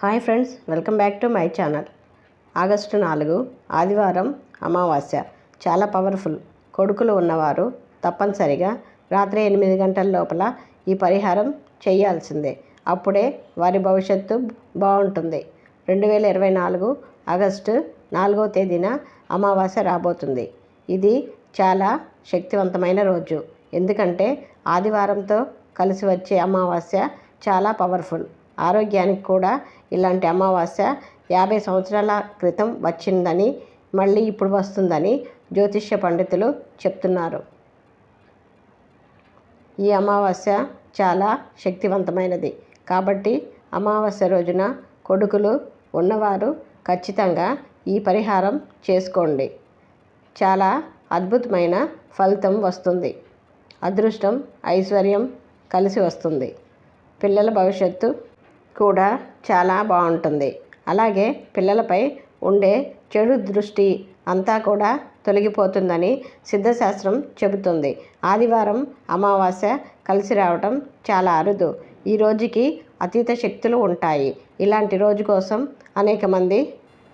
Hi friends welcome back to my channel. August నాలుగు ఆదివారం అమావాస్య. చాలా పవర్ఫుల్. కొడుకులు ఉన్నవారు తప్పనిసరిగా రాత్రి ఎనిమిది గంటల లోపల ఈ పరిహారం చేయాల్సిందే. అప్పుడే వారి భవిష్యత్తు బాగుంటుంది. రెండు వేల ఇరవై నాలుగు ఆగస్టు నాలుగో తేదీన అమావాస్య రాబోతుంది. ఇది చాలా శక్తివంతమైన రోజు. ఎందుకంటే ఆదివారంతో కలిసి వచ్చే అమావాస్య చాలా పవర్ఫుల్. ఆరోగ్యానికి కూడా ఇలాంటి అమావాస్య యాభై సంవత్సరాల క్రితం వచ్చిందని మళ్ళీ ఇప్పుడు వస్తుందని జ్యోతిష్య పండితులు చెప్తున్నారు. ఈ అమావాస్య చాలా శక్తివంతమైనది. కాబట్టి అమావాస్య రోజున కొడుకులు ఉన్నవారు ఖచ్చితంగా ఈ పరిహారం చేసుకోండి. చాలా అద్భుతమైన ఫలితం వస్తుంది. అదృష్టం ఐశ్వర్యం కలిసి వస్తుంది. పిల్లల భవిష్యత్తు కూడా చాలా బాగుంటుంది. అలాగే పిల్లలపై ఉండే చెడు దృష్టి అంతా కూడా తొలగిపోతుందని సిద్ధశాస్త్రం చెబుతుంది. ఆదివారం అమావాస్య కలిసి రావటం చాలా అరుదు. ఈ రోజుకి అతీత శక్తులు ఉంటాయి. ఇలాంటి రోజు కోసం అనేక మంది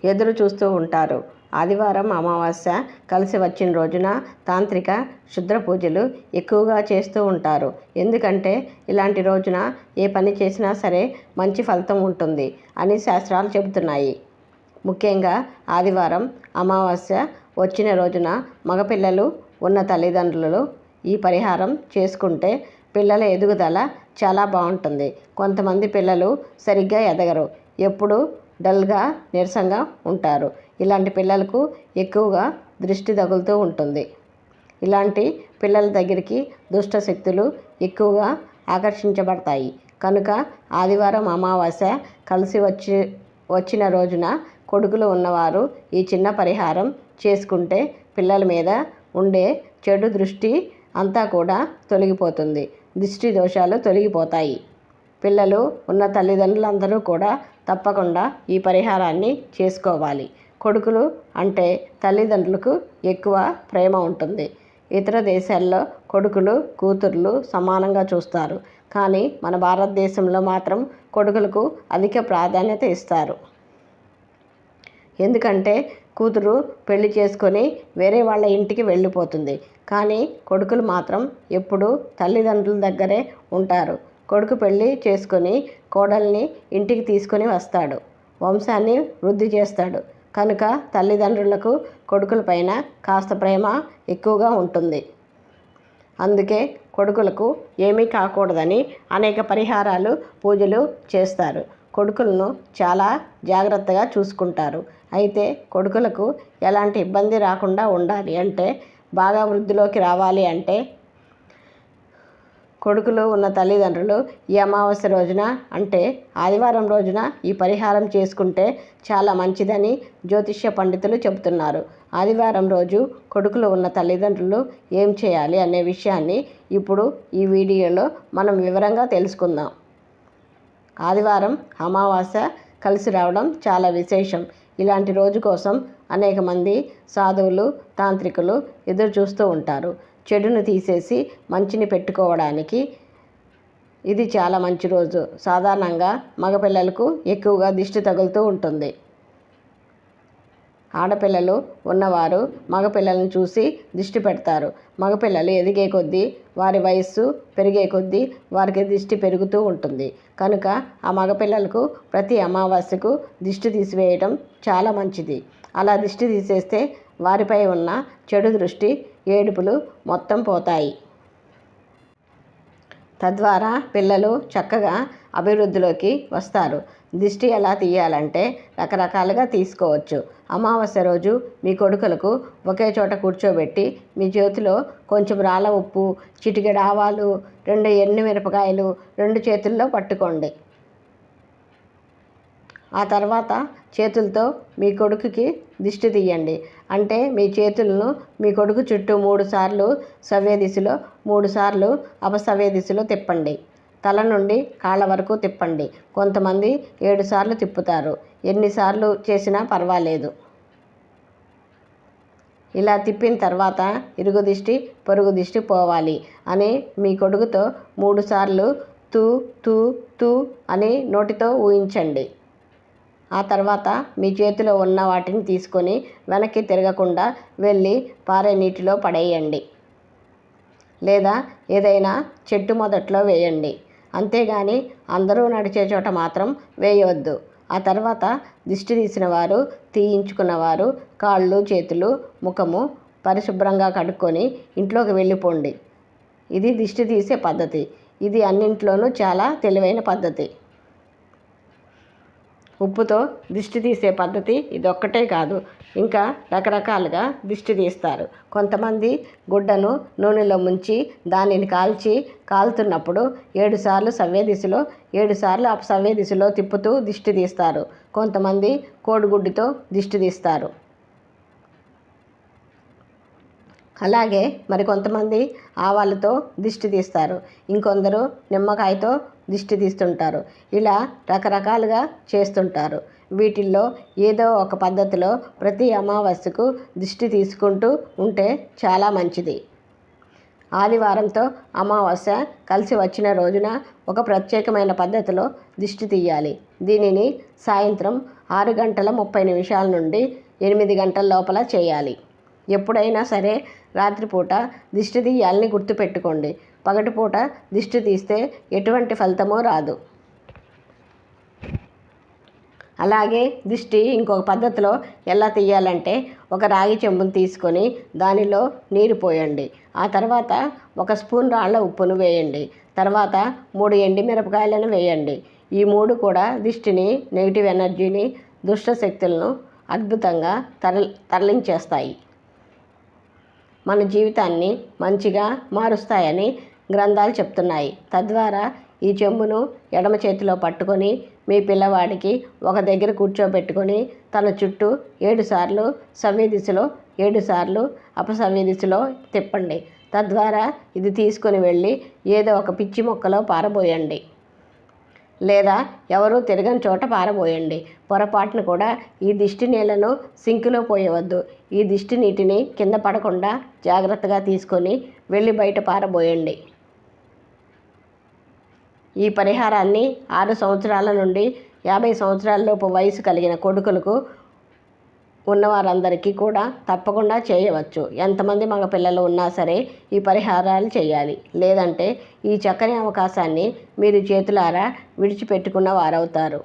ఎదురు చూస్తూ ఉంటారు. ఆదివారం అమావాస్య కలిసి వచ్చిన రోజున తాంత్రిక శుద్ర పూజలు ఎక్కువగా చేస్తూ ఉంటారు. ఎందుకంటే ఇలాంటి రోజున ఏ పని చేసినా సరే మంచి ఫలితం ఉంటుంది అని శాస్త్రాలు చెబుతున్నాయి. ముఖ్యంగా ఆదివారం అమావాస్య వచ్చిన రోజున మగపిల్లలు ఉన్న తల్లిదండ్రులు ఈ పరిహారం చేసుకుంటే పిల్లల ఎదుగుదల చాలా బాగుంటుంది. కొంతమంది పిల్లలు సరిగ్గా ఎదగరు ఎప్పుడు డల్గా నీరసంగా ఉంటారు. ఇలాంటి పిల్లలకు ఎక్కువగా దృష్టి తగులుతూ ఉంటుంది. ఇలాంటి పిల్లల దగ్గరికి దుష్ట శక్తులు ఎక్కువగా ఆకర్షించబడతాయి. కనుక ఆదివారం అమావాస్య కలిసి వచ్చి వచ్చిన రోజున కొడుకులు ఉన్నవారు ఈ చిన్న పరిహారం చేసుకుంటే పిల్లల మీద ఉండే చెడు దృష్టి అంతా కూడా తొలగిపోతుంది. దిష్టి దోషాలు తొలగిపోతాయి. పిల్లలు ఉన్న తల్లిదండ్రులందరూ కూడా తప్పకుండా ఈ పరిహారాన్ని చేసుకోవాలి. కొడుకులు అంటే తల్లిదండ్రులకు ఎక్కువ ప్రేమ ఉంటుంది. ఇతర దేశాల్లో కొడుకులు కూతుర్లు సమానంగా చూస్తారు. కానీ మన భారతదేశంలో మాత్రం కొడుకులకు అధిక ప్రాధాన్యత ఇస్తారు. ఎందుకంటే కూతురు పెళ్ళి చేసుకొని వేరే వాళ్ళ ఇంటికి వెళ్ళిపోతుంది. కానీ కొడుకులు మాత్రం ఎప్పుడూ తల్లిదండ్రుల దగ్గరే ఉంటారు. కొడుకు పెళ్ళి చేసుకొని కోడల్ని ఇంటికి తీసుకొని వస్తాడు. వంశాన్ని వృద్ధి చేస్తాడు. కనుక తల్లిదండ్రులకు కొడుకులపైన కాస్త ప్రేమ ఎక్కువగా ఉంటుంది. అందుకే కొడుకులకు ఏమీ కాకూడదని అనేక పరిహారాలు పూజలు చేస్తారు. కొడుకులను చాలా జాగ్రత్తగా చూసుకుంటారు. అయితే కొడుకులకు ఎలాంటి ఇబ్బంది రాకుండా ఉండాలి అంటే బాగా వృద్ధిలోకి రావాలి అంటే కొడుకులు ఉన్న తల్లిదండ్రులు ఈ అమావాస్య రోజున అంటే ఆదివారం రోజున ఈ పరిహారం చేసుకుంటే చాలా మంచిదని జ్యోతిష్య పండితులు చెబుతున్నారు. ఆదివారం రోజు కొడుకులు ఉన్న తల్లిదండ్రులు ఏం చేయాలి అనే విషయాన్ని ఇప్పుడు ఈ వీడియోలో మనం వివరంగా తెలుసుకుందాం. ఆదివారం అమావాస్య కలిసి రావడం చాలా విశేషం. ఇలాంటి రోజు కోసం అనేక మంది సాధువులు తాంత్రికులు ఎదురు చూస్తూ ఉంటారు. చెడును తీసేసి మంచిని పెట్టుకోవడానికి ఇది చాలా మంచి రోజు. సాధారణంగా మగపిల్లలకు ఎక్కువగా దిష్టి తగులుతూ ఉంటుంది. ఆడపిల్లలు ఉన్నవారు మగపిల్లలను చూసి దిష్టి పెడతారు. మగపిల్లలు ఎదిగే కొద్దీ వారి వయస్సు పెరిగే కొద్దీ వారికి దిష్టి పెరుగుతూ ఉంటుంది. కనుక ఆ మగపిల్లలకు ప్రతి అమావాస్యకు దిష్టి తీసివేయడం చాలా మంచిది. అలా దిష్టి తీసేస్తే వారిపై ఉన్న చెడు దృష్టి ఏడుపులు మొత్తం పోతాయి. తద్వారా పిల్లలు చక్కగా అభివృద్ధిలోకి వస్తారు. దిష్టి ఎలా తీయాలంటే రకరకాలుగా తీసుకోవచ్చు. అమావాస్య రోజు మీ కొడుకులకు ఒకే చోట కూర్చోబెట్టి మీ చేతిలో కొంచెం రాళ్ళ ఉప్పు చిటికెడు ఆవాలు రెండు ఎండు మిరపకాయలు రెండు చేతుల్లో పట్టుకోండి. ఆ తర్వాత చేతులతో మీ కొడుకుకి దిష్టి తీయండి. అంటే మీ చేతులను మీ కొడుకు చుట్టూ మూడు సార్లు సవ్య దిశలో మూడు సార్లు అపసవ్య దిశలో తిప్పండి. తల నుండి కాళ్ళ వరకు తిప్పండి. కొంతమంది ఏడు సార్లు తిప్పుతారు. ఎన్నిసార్లు చేసినా పర్వాలేదు. ఇలా తిప్పిన తర్వాత ఇరుగు దిష్టి పొరుగు దిష్టి పోవాలి అని మీ కొడుకుతో మూడుసార్లు తూ తూ తూ అని నోటితో ఊహించండి. ఆ తర్వాత మీ చేతిలో ఉన్న వాటిని తీసుకొని వెనక్కి తిరగకుండా వెళ్ళి పారే నీటిలో పడేయండి. లేదా ఏదైనా చెట్టు మొదట్లో వేయండి. అంతేగాని అందరూ నడిచే చోట మాత్రం వేయవద్దు ఆ తర్వాత దిష్టి తీసిన వారు తీయించుకున్నవారు కాళ్ళు చేతులు ముఖము పరిశుభ్రంగా కడుక్కొని ఇంట్లోకి వెళ్ళిపోండి. ఇది దిష్టి తీసే పద్ధతి. ఇది అన్నింట్లోనూ చాలా తెలివైన పద్ధతి. ఉప్పుతో దిష్టి తీసే పద్ధతి ఇదొక్కటే కాదు. ఇంకా రకరకాలుగా దిష్టి తీస్తారు. కొంతమంది గుడ్డను నూనెలో ముంచి దానిని కాల్చి కాలుతున్నప్పుడు ఏడుసార్లు సవ్య దిశలో ఏడుసార్లు అపసవ్య దిశలో తిప్పుతూ దిష్టి తీస్తారు. కొంతమంది కోడిగుడ్డుతో దిష్టి తీస్తారు. అలాగే మరి కొంతమంది ఆవాలతో దిష్టి తీస్తారు. ఇంకొందరు నిమ్మకాయతో దిష్టి తీస్తుంటారు. ఇలా రకరకాలుగా చేస్తుంటారు. వీటిల్లో ఏదో ఒక పద్ధతిలో ప్రతి అమావాస్యకు దిష్టి తీసుకుంటూ ఉంటే చాలా మంచిది. ఆదివారంతో అమావాస్య కలిసి వచ్చిన రోజున ఒక ప్రత్యేకమైన పద్ధతిలో దిష్టి తీయాలి. దీనిని సాయంత్రం ఆరు గంటల ముప్పై నిమిషాల నుండి ఎనిమిది గంటల లోపల చేయాలి. ఎప్పుడైనా సరే రాత్రిపూట దిష్టి తీయాలని గుర్తుపెట్టుకోండి. పగటిపూట దిష్టి తీస్తే ఎటువంటి ఫలితమో రాదు. అలాగే దిష్టి ఇంకొక పద్ధతిలో ఎలా తీయాలంటే ఒక రాగి చెంబును తీసుకొని దానిలో నీరు పోయండి. ఆ తర్వాత ఒక స్పూన్ రాళ్ళ ఉప్పును వేయండి. తర్వాత మూడు ఎండి మిరపకాయలను వేయండి. ఈ మూడు కూడా దిష్టిని నెగిటివ్ ఎనర్జీని దుష్ట శక్తులను అద్భుతంగా తరలి తరలించేస్తాయి. మన జీవితాన్ని మంచిగా మారుస్తాయని గ్రంథాలు చెప్తున్నాయి. తద్వారా ఈ చెంబును ఎడమ చేతిలో పట్టుకొని మీ పిల్లవాడికి ఒక దగ్గర కూర్చోబెట్టుకొని తన చుట్టూ ఏడుసార్లు సవ్య దిశలో ఏడుసార్లు అపసవ్య దిశలో తిప్పండి. తద్వారా ఇది తీసుకొని వెళ్ళి ఏదో ఒక పిచ్చి మొక్కలో పారబోయండి. లేదా ఎవరూ తిరగని చోట పారబోయండి. పొరపాటున కూడా ఈ దిష్టి నీళ్ళను సింకులో పోయవద్దు. ఈ దిష్టి నీటిని కింద పడకుండా జాగ్రత్తగా తీసుకొని వెళ్ళి బయట పారబోయండి. ఈ పరిహారాన్ని ఆరు సంవత్సరాల నుండి యాభై సంవత్సరాలలోపు వయసు కలిగిన కొడుకులకు ఉన్నవారందరికీ కూడా తప్పకుండా చేయవచ్చు. ఎంతమంది మగ పిల్లలు ఉన్నా సరే ఈ పరిహారాలు చేయాలి. లేదంటే ఈ చక్కని అవకాశాన్ని మీరు చేతులారా విడిచిపెట్టుకున్న వారవుతారు.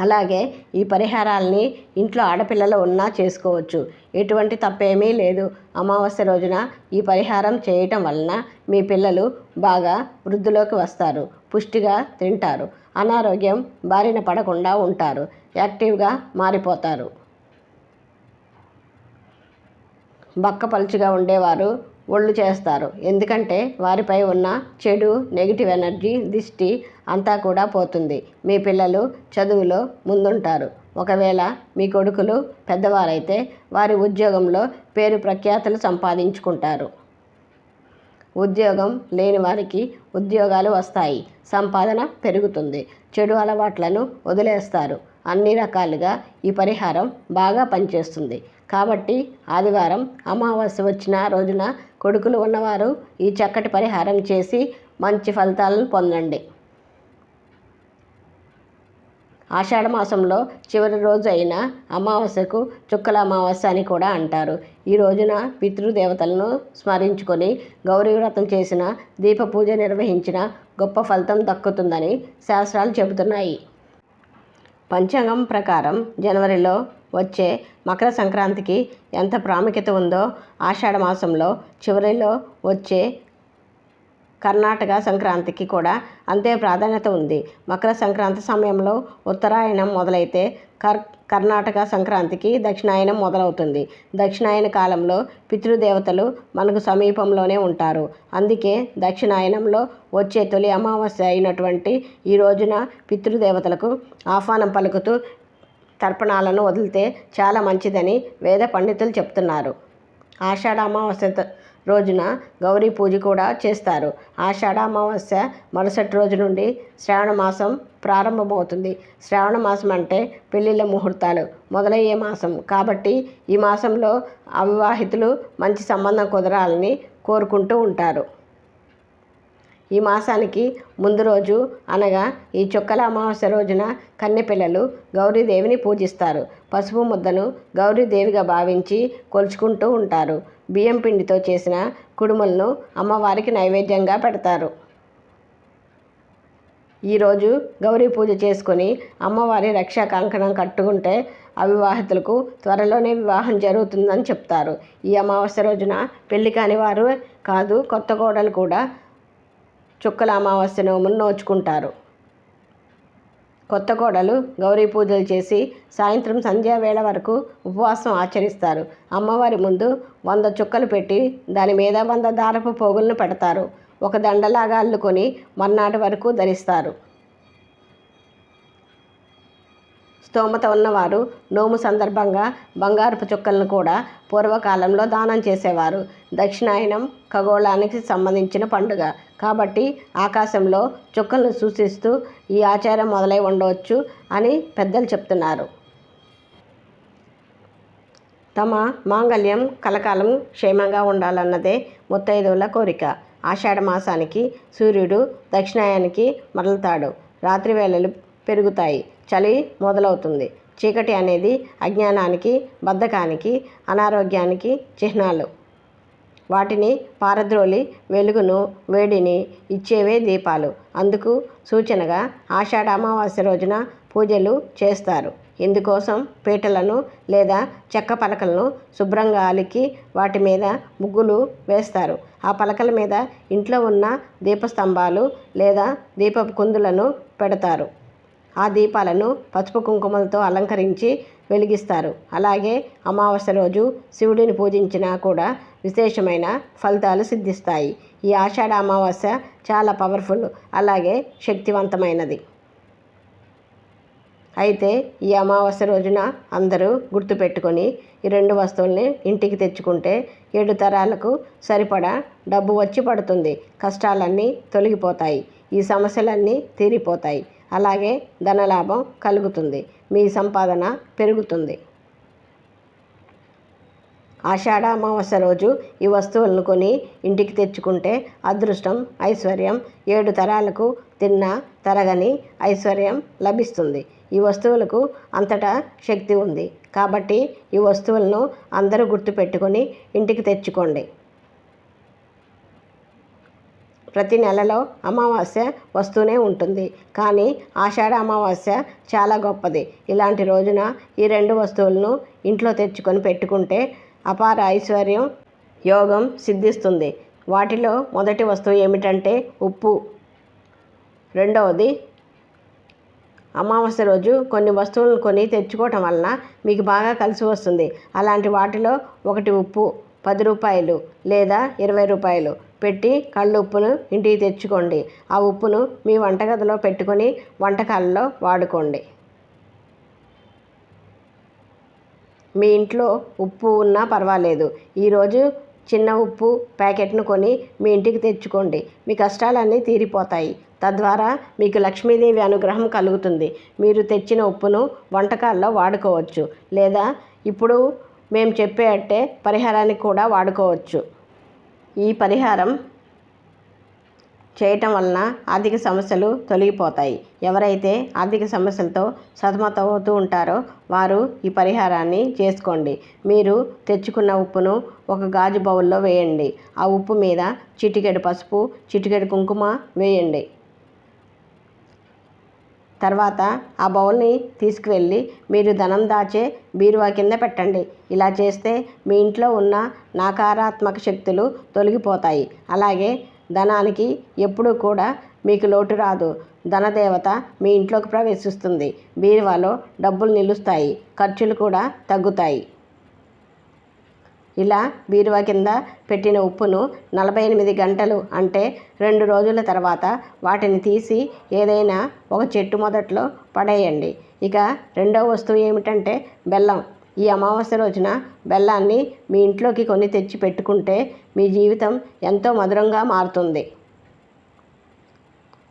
అలాగే ఈ పరిహారాల్ని ఇంట్లో ఆడపిల్లలు ఉన్నా చేసుకోవచ్చు. ఎటువంటి తప్పేమీ లేదు. అమావాస్య రోజున ఈ పరిహారం చేయటం వలన మీ పిల్లలు బాగా వృద్ధిలోకి వస్తారు. పుష్టిగా తింటారు. అనారోగ్యం బారిన పడకుండా ఉంటారు. యాక్టివ్గా మారిపోతారు. బక్కపలుచుగా ఉండేవారు ఒళ్ళు చేస్తారు. ఎందుకంటే వారిపై ఉన్న చెడు నెగిటివ్ ఎనర్జీ దిష్టి అంతా కూడా పోతుంది. మీ పిల్లలు చదువులో ముందుంటారు. ఒకవేళ మీ కొడుకులు పెద్దవారైతే వారి ఉద్యోగంలో పేరు ప్రఖ్యాతులు సంపాదించుకుంటారు. ఉద్యోగం లేని వారికి ఉద్యోగాలు వస్తాయి. సంపాదన పెరుగుతుంది. చెడు అలవాట్లను వదిలేస్తారు. అన్ని రకాలుగా ఈ పరిహారం బాగా పనిచేస్తుంది. కాబట్టి ఆదివారం అమావాస్య వచ్చిన రోజున కొడుకులు ఉన్నవారు ఈ చక్కటి పరిహారం చేసి మంచి ఫలితాలను పొందండి. ఆషాఢ మాసంలో చివరి రోజు అయిన అమావాస్యకు చుక్కల అమావాస్య అని కూడా అంటారు. ఈ రోజున పితృదేవతలను స్మరించుకొని గౌరీ వ్రతం చేసిన దీప పూజ నిర్వహించిన గొప్ప ఫలితం దక్కుతుందని శాస్త్రాలు చెబుతున్నాయి. పంచాంగం ప్రకారం జనవరిలో వచ్చే మకర సంక్రాంతికి ఎంత ప్రాముఖ్యత ఉందో ఆషాఢ మాసంలో చివరిలో వచ్చే కర్ణాటక సంక్రాంతికి కూడా అంతే ప్రాధాన్యత ఉంది. మకర సంక్రాంతి సమయంలో ఉత్తరాయణం మొదలైతే కర్ కర్ణాటక సంక్రాంతికి దక్షిణాయనం మొదలవుతుంది. దక్షిణాయన కాలంలో పితృదేవతలు మనకు సమీపంలోనే ఉంటారు. అందుకే దక్షిణాయనంలో వచ్చే తొలి అమావాస్య అయినటువంటి ఈ రోజున పితృదేవతలకు ఆహ్వానం పలుకుతూ తర్పణాలను వదిలితే చాలా మంచిదని వేద పండితులు చెప్తున్నారు. ఆషాఢ అమావాస్య రోజున గౌరీ పూజ కూడా చేస్తారు. ఆషాఢ అమావాస్య మరుసటి రోజు నుండి శ్రావణ మాసం ప్రారంభమవుతుంది. శ్రావణ మాసం అంటే పెళ్ళిళ్ళ ముహూర్తాలు మొదలయ్యే మాసం. కాబట్టి ఈ మాసంలో అవివాహితులు మంచి సంబంధం కుదరాలని కోరుకుంటూ ఉంటారు. ఈ మాసానికి ముందు రోజు అనగా ఈ చుక్కల అమావాస్య రోజున కన్నెపిల్లలు గౌరీదేవిని పూజిస్తారు. పసుపు ముద్దను గౌరీదేవిగా భావించి కొలుచుకుంటూ ఉంటారు. బియ్యం పిండితో చేసిన కుడుములను అమ్మవారికి నైవేద్యంగా పెడతారు. ఈరోజు గౌరీ పూజ చేసుకొని అమ్మవారి రక్షా కంకణం కట్టుకుంటే అవివాహితులకు త్వరలోనే వివాహం జరుగుతుందని చెప్తారు. ఈ అమావాస్య రోజున పెళ్ళి కాని వారు కాదు కొత్త కోడలు కూడా చుక్కల అమావాస్య నోములు నోచుకుంటారు. కొత్త కోడలు గౌరీ పూజలు చేసి సాయంత్రం సంధ్యావేళ వరకు ఉపవాసం ఆచరిస్తారు. అమ్మవారి ముందు వంద చుక్కలు పెట్టి దాని మీద వంద దారపు పోగులను పెడతారు. ఒక దండలాగా అల్లుకొని మర్నాటి వరకు ధరిస్తారు. స్తోమత ఉన్నవారు నోము సందర్భంగా బంగారపు చుక్కలను కూడా పూర్వకాలంలో దానం చేసేవారు. దక్షిణాయనం ఖగోళానికి సంబంధించిన పండుగ. కాబట్టి ఆకాశంలో చుక్కలను సూచిస్తూ ఈ ఆచారం మొదలై ఉండవచ్చు అని పెద్దలు చెప్తున్నారు. తమ మాంగళ్యం కలకాలం క్షేమంగా ఉండాలన్నదే ముత్తైదువుల కోరిక. ఆషాఢ మాసానికి సూర్యుడు దక్షిణాయానికి మరలుతాడు. రాత్రి వేళలు పెరుగుతాయి. చలి మొదలవుతుంది. చీకటి అనేది అజ్ఞానానికి బద్ధకానికి అనారోగ్యానికి చిహ్నాలు. వాటిని పారద్రోలి వెలుగును వేడిని ఇచ్చేవే దీపాలు. అందుకు సూచనగా ఆషాఢ అమావాస్య రోజున పూజలు చేస్తారు. ఇందుకోసం పీటలను లేదా చెక్క పలకలను శుభ్రంగా అలికి వాటి మీద ముగ్గులు వేస్తారు. ఆ పలకల మీద ఇంట్లో ఉన్న దీపస్తంభాలు లేదా దీపపు కుందులను పెడతారు. ఆ దీపాలను పసుపు కుంకుమలతో అలంకరించి వెలిగిస్తారు. అలాగే అమావాస్య రోజు శివుడిని పూజించినా కూడా విశేషమైన ఫలితాలు సిద్ధిస్తాయి. ఈ ఆషాఢ అమావాస్య చాలా పవర్ఫుల్ అలాగే శక్తివంతమైనది. అయితే ఈ అమావాస్య రోజున అందరూ గుర్తుపెట్టుకొని ఈ రెండు వస్తువుల్ని ఇంటికి తెచ్చుకుంటే ఏడు తరాలకు సరిపడా డబ్బు వచ్చి పడుతుంది. కష్టాలన్నీ తొలగిపోతాయి. ఈ సమస్యలన్నీ తీరిపోతాయి. అలాగే ధనలాభం కలుగుతుంది. మీ సంపాదన పెరుగుతుంది. ఆషాఢ అమావాస్య రోజు ఈ వస్తువులను కొని ఇంటికి తెచ్చుకుంటే అదృష్టం ఐశ్వర్యం ఏడు తరాలకు తిన్న తరగని ఐశ్వర్యం లభిస్తుంది. ఈ వస్తువులకు అంతటా శక్తి ఉంది. కాబట్టి ఈ వస్తువులను అందరూ గుర్తుపెట్టుకొని ఇంటికి తెచ్చుకోండి. ప్రతి నెలలో అమావాస్య వస్తూనే ఉంటుంది. కానీ ఆషాఢ అమావాస్య చాలా గొప్పది. ఇలాంటి రోజున ఈ రెండు వస్తువులను ఇంట్లో తెచ్చుకొని పెట్టుకుంటే అపార ఐశ్వర్యం యోగం సిద్ధిస్తుంది. వాటిలో మొదటి వస్తువు ఏమిటంటే ఉప్పు. రెండవది అమావాస్య రోజు కొన్ని వస్తువులను కొని తెచ్చుకోవటం వలన మీకు బాగా కలిసి వస్తుంది. అలాంటి వాటిలో ఒకటి ఉప్పు. పది రూపాయలు లేదా ఇరవై రూపాయలు పెట్టి కళ్ళు ఉప్పును ఇంటికి తెచ్చుకోండి. ఆ ఉప్పును మీ వంటగదిలో పెట్టుకొని వంటకాలలో వాడుకోండి. మీ ఇంట్లో ఉప్పు ఉన్నా పర్వాలేదు. ఈరోజు చిన్న ఉప్పు ప్యాకెట్ను కొని మీ ఇంటికి తెచ్చుకోండి. మీ కష్టాలన్నీ తీరిపోతాయి. తద్వారా మీకు లక్ష్మీదేవి అనుగ్రహం కలుగుతుంది. మీరు తెచ్చిన ఉప్పును వంటకాల్లో వాడుకోవచ్చు. లేదా ఇప్పుడు మేము చెప్పేటట్టే పరిహారానికి కూడా వాడుకోవచ్చు. ఈ పరిహారం చేయటం వలన ఆర్థిక సమస్యలు తొలగిపోతాయి. ఎవరైతే ఆర్థిక సమస్యలతో సతమతమవుతూ ఉంటారో వారు ఈ పరిహారాన్ని చేసుకోండి. మీరు తెచ్చుకున్న ఉప్పును ఒక గాజు బౌల్లో వేయండి. ఆ ఉప్పు మీద చిటికెడు పసుపు చిటికెడు కుంకుమ వేయండి. తర్వాత ఆ బౌల్ని తీసుకువెళ్ళి మీరు ధనం దాచే బీరువా కింద పెట్టండి. ఇలా చేస్తే మీ ఇంట్లో ఉన్న నకారాత్మక శక్తులు తొలగిపోతాయి. అలాగే ధనానికి ఎప్పుడూ కూడా మీకు లోటు రాదు. ధనదేవత మీ ఇంట్లోకి ప్రవేశిస్తుంది. బీరువాలో డబ్బులు నిలుస్తాయి. ఖర్చులు కూడా తగ్గుతాయి. ఇలా బీరువా కింద పెట్టిన ఉప్పును నలభై ఎనిమిది గంటలు అంటే రెండు రోజుల తర్వాత వాటిని తీసి ఏదైనా ఒక చెట్టు మొదట్లో పడేయండి. ఇక రెండవ వస్తువు ఏమిటంటే బెల్లం. ఈ అమావాస్య రోజున బెల్లాన్ని మీ ఇంట్లోకి కొని తెచ్చి పెట్టుకుంటే మీ జీవితం ఎంతో మధురంగా మారుతుంది.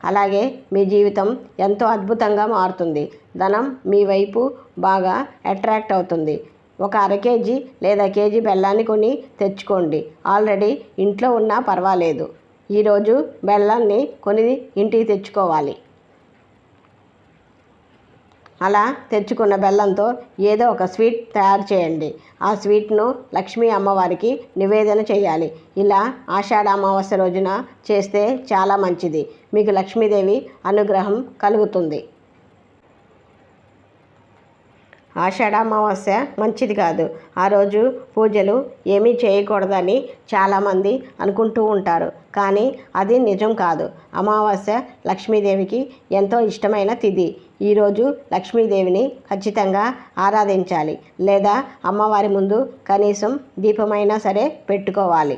అలాగే మీ జీవితం ఎంతో అద్భుతంగా మారుతుంది. ధనం మీ వైపు బాగా అట్రాక్ట్ అవుతుంది. ఒక అర కేజీ లేదా కేజీ బెల్లాన్ని కొని తెచ్చుకోండి. ఆల్రెడీ ఇంట్లో ఉన్నా పర్వాలేదు. ఈరోజు బెల్లాన్ని కొని ఇంటికి తెచ్చుకోవాలి. అలా తెచ్చుకున్న బెల్లంతో ఏదో ఒక స్వీట్ తయారు చేయండి. ఆ స్వీట్ను లక్ష్మీ అమ్మవారికి నివేదన చేయాలి. ఇలా ఆషాఢ అమావాస్య రోజున చేస్తే చాలా మంచిది. మీకు లక్ష్మీదేవి అనుగ్రహం కలుగుతుంది. అమావాస్య మంచిది కాదు. ఆ రోజు పూజలు ఏమీ చేయకూడదని చాలామంది అనుకుంటూ ఉంటారు. కానీ అది నిజం కాదు. అమావాస్య లక్ష్మీదేవికి ఎంతో ఇష్టమైన తిథి. ఈరోజు లక్ష్మీదేవిని ఖచ్చితంగా ఆరాధించాలి. లేదా అమ్మవారి ముందు కనీసం దీపమైనా సరే పెట్టుకోవాలి.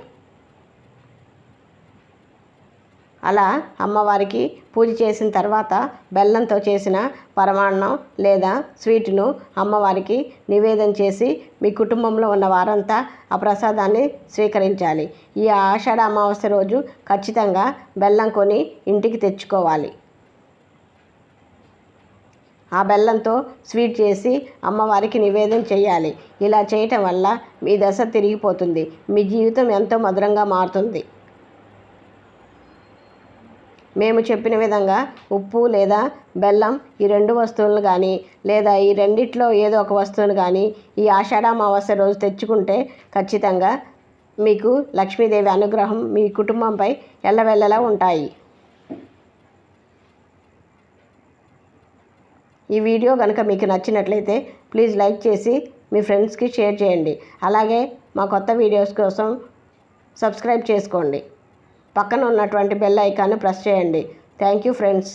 అలా అమ్మవారికి పూజ చేసిన తర్వాత బెల్లంతో చేసిన పరమాన్నం లేదా స్వీట్ను అమ్మవారికి నివేదన చేసి మీ కుటుంబంలో ఉన్న వారంతా ఆ ప్రసాదాన్ని స్వీకరించాలి. ఈ ఆషాఢ అమావాస్య రోజు ఖచ్చితంగా బెల్లం కొని ఇంటికి తెచ్చుకోవాలి. ఆ బెల్లంతో స్వీట్ చేసి అమ్మవారికి నివేదన చేయాలి. ఇలా చేయటం వల్ల మీ దశ తిరిగిపోతుంది. మీ జీవితం ఎంతో మధురంగా మారుతుంది. మేము చెప్పిన విధంగా ఉప్పు లేదా బెల్లం ఈ రెండు వస్తువులను కానీ లేదా ఈ రెండిట్లో ఏదో ఒక వస్తువును కానీ ఈ ఆషాఢ అమావాస్య రోజు తెచ్చుకుంటే ఖచ్చితంగా మీకు లక్ష్మీదేవి అనుగ్రహం మీ కుటుంబంపై ఎల్లవెల్లలా ఉంటాయి. ఈ వీడియో కనుక మీకు నచ్చినట్లయితే ప్లీజ్ లైక్ చేసి మీ ఫ్రెండ్స్కి షేర్ చేయండి. అలాగే మా కొత్త వీడియోస్ కోసం సబ్స్క్రైబ్ చేసుకోండి. పక్కన ఉన్నటువంటి బెల్ ఐకాన్ని ప్రెస్ చేయండి. Thank you friends